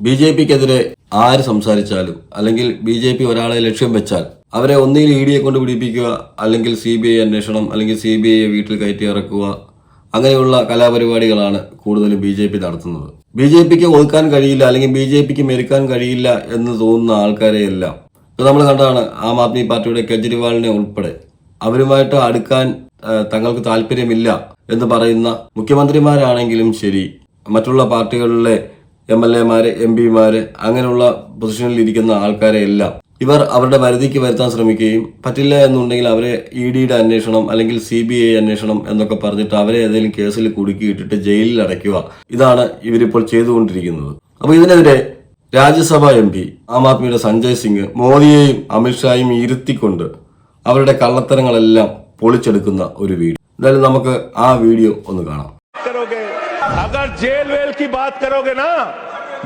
B J പിക്കെതിരെ ആര് സംസാരിച്ചാലും അല്ലെങ്കിൽ ബി ജെ പി ഒരാളെ ലക്ഷ്യം വെച്ചാൽ അവരെ ഒന്നിൽ ഇ ഡിയെ കൊണ്ട് പിടിപ്പിക്കുക അല്ലെങ്കിൽ സി ബി ഐ അന്വേഷണം അല്ലെങ്കിൽ സി ബി ഐയെ വീട്ടിൽ കയറ്റി ഇറക്കുക അങ്ങനെയുള്ള കലാപരിപാടികളാണ് കൂടുതലും ബി ജെ പി നടത്തുന്നത്. ബി ജെ പിക്ക് ഒതുക്കാൻ കഴിയില്ല അല്ലെങ്കിൽ ബി ജെ പിക്ക് മെരുക്കാൻ കഴിയില്ല എന്ന് തോന്നുന്ന ആൾക്കാരെയെല്ലാം ഇപ്പൊ നമ്മൾ കണ്ടതാണ് ആം ആദ്മി പാർട്ടിയുടെ കെജ്രിവാളിനെ ഉൾപ്പെടെ. അവരുമായിട്ട് അടുക്കാൻ തങ്ങൾക്ക് താല്പര്യമില്ല എന്ന് പറയുന്ന മുഖ്യമന്ത്രിമാരാണെങ്കിലും ശരി മറ്റുള്ള പാർട്ടികളിലെ എം എൽ എമാര് എം പിമാര് അങ്ങനെയുള്ള പൊസിഷനിലിരിക്കുന്ന ആൾക്കാരെ എല്ലാം ഇവർ അവരുടെ പരിധിക്ക് വരുത്താൻ ശ്രമിക്കുകയും പറ്റില്ല എന്നുണ്ടെങ്കിൽ അവരെ ഇ ഡിയുടെ അന്വേഷണം അല്ലെങ്കിൽ സി ബി ഐ അന്വേഷണം എന്നൊക്കെ പറഞ്ഞിട്ട് അവരെ ഏതെങ്കിലും കേസിൽ കുടുക്കിയിട്ടിട്ട് ജയിലിൽ അടയ്ക്കുക. ഇതാണ് ഇവരിപ്പോൾ ചെയ്തുകൊണ്ടിരിക്കുന്നത്. അപ്പോൾ ഇതിനെതിരെ രാജ്യസഭ എം പി ആം ആദ്മിയുടെ സഞ്ജയ് സിംഗ് മോദിയെയും അമിത്ഷായും ഇരുത്തിക്കൊണ്ട് അവരുടെ കള്ളത്തരങ്ങളെല്ലാം പൊളിച്ചെടുക്കുന്ന ഒരു വീഡിയോ. എന്തായാലും നമുക്ക് ആ വീഡിയോ ഒന്ന് കാണാം. अगर जेल वेल की बात करोगे ना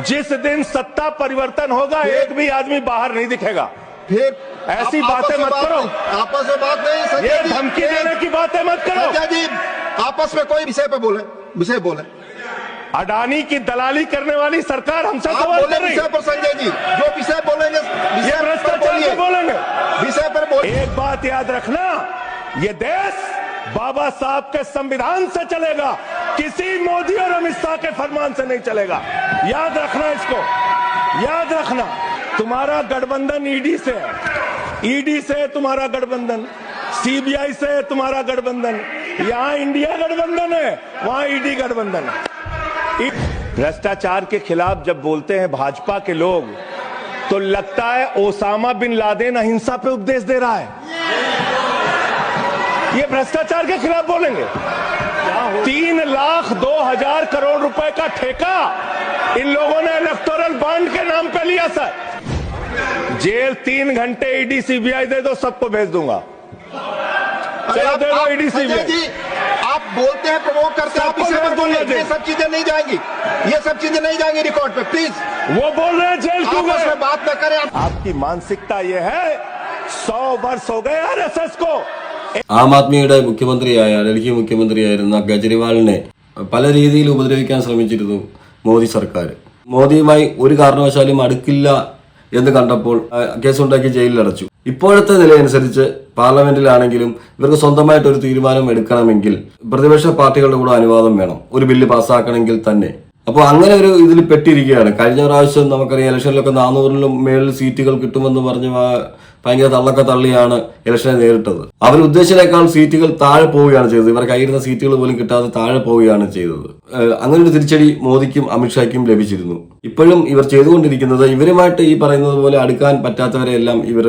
जिस दिन सत्ता परिवर्तन होगा एक भी आदमी बाहर नहीं दिखेगा। फिर ऐसी बातें मत बात करो। आपस में बात नहीं ये धमकी देने की बातें मत करो। जी आपस में कोई विषय पे बोले विषय बोले। अडानी की दलाली करने वाली सरकार हमसे सवाल बोले कर रही विषय पर संजय जी। जो विषय बोलेंगे विषय पर भ्रष्टाचार बोलिए। बोलेंगे? विषय पर बोलिए एक बात याद रखना ये देश बाबा साहब के संविधान से चलेगा। किसी मोदी और अमित शाह के फरमान से नहीं चलेगा। याद रखना इसको। याद रखना। तुम्हारा गठबंधन ईडी से है। ईडी से तुम्हारा गठबंधन। सीबीआई से तुम्हारा गठबंधन। यहाँ इंडिया गठबंधन है, वहाँ ईडी गठबंधन है। भ्रष्टाचार के खिलाफ जब बोलते हैं भाजपा के लोग तो लगता है ओसामा बिन लादेन अहिंसा पे उपदेश दे रहा है। ये भ्रष्टाचार के खिलाफ बोलेंगे। तीन लाख दो हज़ार करोड़ रुपए का ठेका। इन लोगों ने इलेक्टोरल बॉन्ड के नाम पे लिया सर। जेल तीन घंटे ईडी सीबीआई दे दो सबको भेज दूँगा। चलो दे दो ईडी सीबीआई। आप बोलते हैं प्रमोट करते हैं आप भेज दूँगा बोलिए ये सब चीज़ें नहीं जाएँगी। ये सब चीज़ें नहीं जाएँगी रिकॉर्ड पे प्लीज़। वो बोल रहे हैं जेल क्यों गए? बात न करें आप आपकी मानसिकता ये है सौ वर्ष हो गए आरएसएस को। ആം ആദ്മിയുടെ മുഖ്യമന്ത്രിയായ ഡൽഹി മുഖ്യമന്ത്രിയായിരുന്ന കെജ്രിവാളിനെ പല രീതിയിൽ ഉപദ്രവിക്കാൻ ശ്രമിച്ചിരുന്നു മോദി സർക്കാർ. മോദിയുമായി ഒരു കാരണവശാലും അടുക്കില്ല എന്ന് കണ്ടപ്പോൾ കേസുണ്ടാക്കി ജയിലിൽ അടച്ചു. ഇപ്പോഴത്തെ നിലയനുസരിച്ച് പാർലമെന്റിലാണെങ്കിലും ഇവർക്ക് സ്വന്തമായിട്ട് ഒരു തീരുമാനം എടുക്കണമെങ്കിൽ പ്രതിപക്ഷ പാർട്ടികളുടെ കൂടെ അനുവാദം വേണം. ഒരു ബില്ല് പാസ്സാക്കണമെങ്കിൽ തന്നെ. അപ്പോൾ അങ്ങനെ ഒരു ഇതിൽ പെട്ടിരിക്കുകയാണ്. കഴിഞ്ഞ പ്രാവശ്യം നമുക്കറിയാം ഇലക്ഷനിലൊക്കെ നാനൂറിലും മേളിൽ സീറ്റുകൾ കിട്ടുമെന്ന് പറഞ്ഞ് ഭയങ്കര തള്ളക്ക തള്ളിയാണ് ഇലക്ഷനെ നേരിട്ടത്. അവർ ഉദ്ദേശിച്ചേക്കാൾ സീറ്റുകൾ താഴെ പോവുകയാണ് ചെയ്തത്. ഇവർ കയ്യിരുന്ന സീറ്റുകൾ പോലും കിട്ടാതെ താഴെ പോവുകയാണ് ചെയ്തത്. അങ്ങനെ ഒരു തിരിച്ചടി മോദിക്കും അമിത്ഷായ്ക്കും ലഭിച്ചിരുന്നു. ഇപ്പോഴും ഇവർ ചെയ്തുകൊണ്ടിരിക്കുന്നത് ഇവരുമായിട്ട് ഈ പറയുന്നത് പോലെ അടുക്കാൻ പറ്റാത്തവരെയെല്ലാം ഇവർ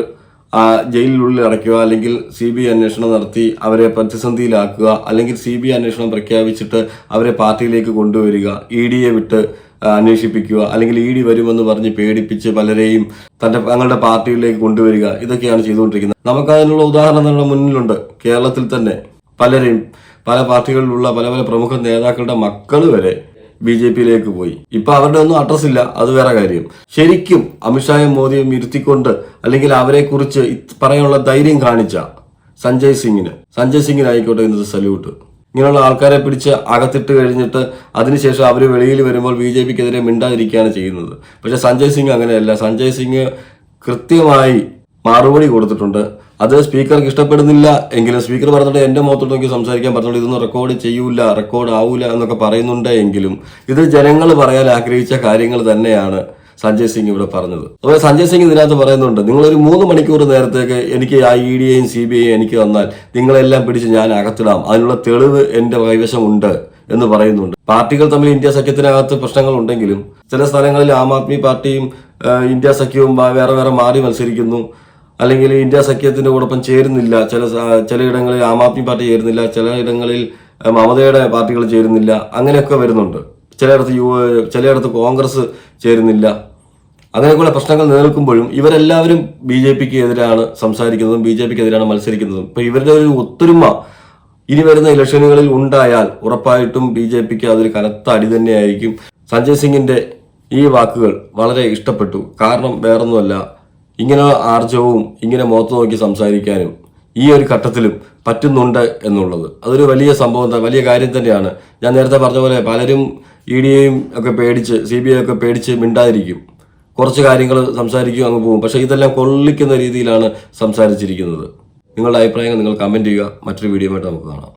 ജയിലിനുള്ളിൽ അടയ്ക്കുക അല്ലെങ്കിൽ സി ബി ഐ അന്വേഷണം നടത്തി അവരെ പ്രതിസന്ധിയിലാക്കുക അല്ലെങ്കിൽ സി ബി ഐ അന്വേഷണം പ്രഖ്യാപിച്ചിട്ട് അവരെ പാർട്ടിയിലേക്ക് കൊണ്ടുവരിക ഇ ഡിയെ വിട്ട് അന്വേഷിപ്പിക്കുക അല്ലെങ്കിൽ ഇ ഡി വരുമെന്ന് പറഞ്ഞ് പേടിപ്പിച്ച് പലരെയും തന്റെ തങ്ങളുടെ പാർട്ടിയിലേക്ക് കൊണ്ടുവരിക ഇതൊക്കെയാണ് ചെയ്തുകൊണ്ടിരിക്കുന്നത്. നമുക്കതിനുള്ള ഉദാഹരണങ്ങളുടെ മുന്നിലുണ്ട്. കേരളത്തിൽ തന്നെ പലരെയും പല പാർട്ടികളിലുള്ള പല പല പ്രമുഖ നേതാക്കളുടെ മക്കൾ വരെ ബി ജെ പിയിലേക്ക് പോയി. ഇപ്പൊ അവരുടെ ഒന്നും അഡ്രസ് ഇല്ല. അത് വേറെ കാര്യം. ശരിക്കും അമിത്ഷായും മോദിയും ഇരുത്തിക്കൊണ്ട് അല്ലെങ്കിൽ അവരെ കുറിച്ച് പറയാനുള്ള ധൈര്യം കാണിച്ച സഞ്ജയ് സിംഗിന്. സഞ്ജയ് സിംഗിനായിക്കോട്ടെ ഇന്നത്തെ സല്യൂട്ട് ഇങ്ങനെയുള്ള ആൾക്കാരെ പിടിച്ച് അകത്തിട്ട് കഴിഞ്ഞിട്ട് അതിനുശേഷം അവർ വെളിയിൽ വരുമ്പോൾ ബി ജെ പിക്കെതിരെ മിണ്ടാതിരിക്കുകയാണ് ചെയ്യുന്നത്. പക്ഷേ സഞ്ജയ് സിംഗ് അങ്ങനെയല്ല. സഞ്ജയ് സിംഗ് കൃത്യമായി മറുപടി കൊടുത്തിട്ടുണ്ട്. അത് സ്പീക്കർക്ക് ഇഷ്ടപ്പെടുന്നില്ല എങ്കിലും സ്പീക്കർ പറഞ്ഞിട്ട് എന്റെ മുഖത്തോട്ട് നോക്കി സംസാരിക്കാൻ പറഞ്ഞിട്ട് ഇതൊന്നും റെക്കോർഡ് ചെയ്യൂല റെക്കോർഡ് ആവൂല എന്നൊക്കെ പറയുന്നുണ്ട് എങ്കിലും ഇത് ജനങ്ങൾ പറയാൻ ആഗ്രഹിച്ച കാര്യങ്ങൾ തന്നെയാണ്. സഞ്ജയ് സിംഗ് ഇവിടെ പറഞ്ഞത്. അപ്പോൾ സഞ്ജയ് സിംഗ് ഇതിനകത്ത് പറയുന്നുണ്ട് നിങ്ങളൊരു മൂന്ന് മണിക്കൂർ നേരത്തേക്ക് എനിക്ക് ആ ഇ ഡി ഐയും സി ബി ഐയും എനിക്ക് തന്നാൽ നിങ്ങളെല്ലാം പിടിച്ച് ഞാൻ അകത്തിടാം. അതിനുള്ള തെളിവ് എന്റെ കൈവശമുണ്ട് എന്ന് പറയുന്നുണ്ട്. പാർട്ടികൾ തമ്മിൽ ഇന്ത്യ സഖ്യത്തിനകത്ത് പ്രശ്നങ്ങൾ ഉണ്ടെങ്കിലും ചില സ്ഥലങ്ങളിൽ ആം ആദ്മി പാർട്ടിയും ഇന്ത്യ സഖ്യവും വേറെ വേറെ മാറി മത്സരിക്കുന്നു. അല്ലെങ്കിൽ ഇന്ത്യ സഖ്യത്തിന്റെ കൂടൊപ്പം ചേരുന്നില്ല. ചില ചിലയിടങ്ങളിൽ ആം ആദ്മി പാർട്ടി ചേരുന്നില്ല. ചിലയിടങ്ങളിൽ മമതയുടെ പാർട്ടികൾ ചേരുന്നില്ല. അങ്ങനെയൊക്കെ വരുന്നുണ്ട്. ചിലയിടത്ത് യു ചിലയിടത്ത് കോൺഗ്രസ് ചേരുന്നില്ല. അങ്ങനെയൊക്കെയുള്ള പ്രശ്നങ്ങൾ നിലനിൽക്കുമ്പോഴും ഇവരെല്ലാവരും ബി ജെ പിക്ക് എതിരാണ് സംസാരിക്കുന്നതും ബി ജെ പിക്ക് എതിരാണ് മത്സരിക്കുന്നതും. ഇപ്പൊ ഇവരുടെ ഒരു ഒത്തൊരുമ ഇനി വരുന്ന ഇലക്ഷനുകളിൽ ഉണ്ടായാൽ ഉറപ്പായിട്ടും ബി ജെ പിക്ക് അതൊരു കനത്ത അടി തന്നെയായിരിക്കും. സഞ്ജയ് സിംഗിന്റെ ഈ വാക്കുകൾ വളരെ ഇഷ്ടപ്പെട്ടു. കാരണം വേറൊന്നുമല്ല ഇങ്ങനെ ആർജവും ഇങ്ങനെ മുഖത്ത് നോക്കി സംസാരിക്കാനും ഈ ഒരു ഘട്ടത്തിലും പറ്റുന്നുണ്ട് എന്നുള്ളത്. അതൊരു വലിയ സംഭവം വലിയ കാര്യം തന്നെയാണ്. ഞാൻ നേരത്തെ പറഞ്ഞ പോലെ പലരും ഇ ഡിയെയും ഒക്കെ പേടിച്ച് സി ബി ഐ ഒക്കെ പേടിച്ച് മിണ്ടാതിരിക്കും. കുറച്ച് കാര്യങ്ങൾ സംസാരിക്കും അങ്ങ് പോകും. പക്ഷേ ഇതെല്ലാം കൊള്ളിക്കുന്ന രീതിയിലാണ് സംസാരിച്ചിരിക്കുന്നത്. നിങ്ങളുടെ അഭിപ്രായങ്ങൾ നിങ്ങൾ കമന്റ് ചെയ്യുക. മറ്റൊരു വീഡിയോ ആയിട്ട് നമുക്ക് കാണാം.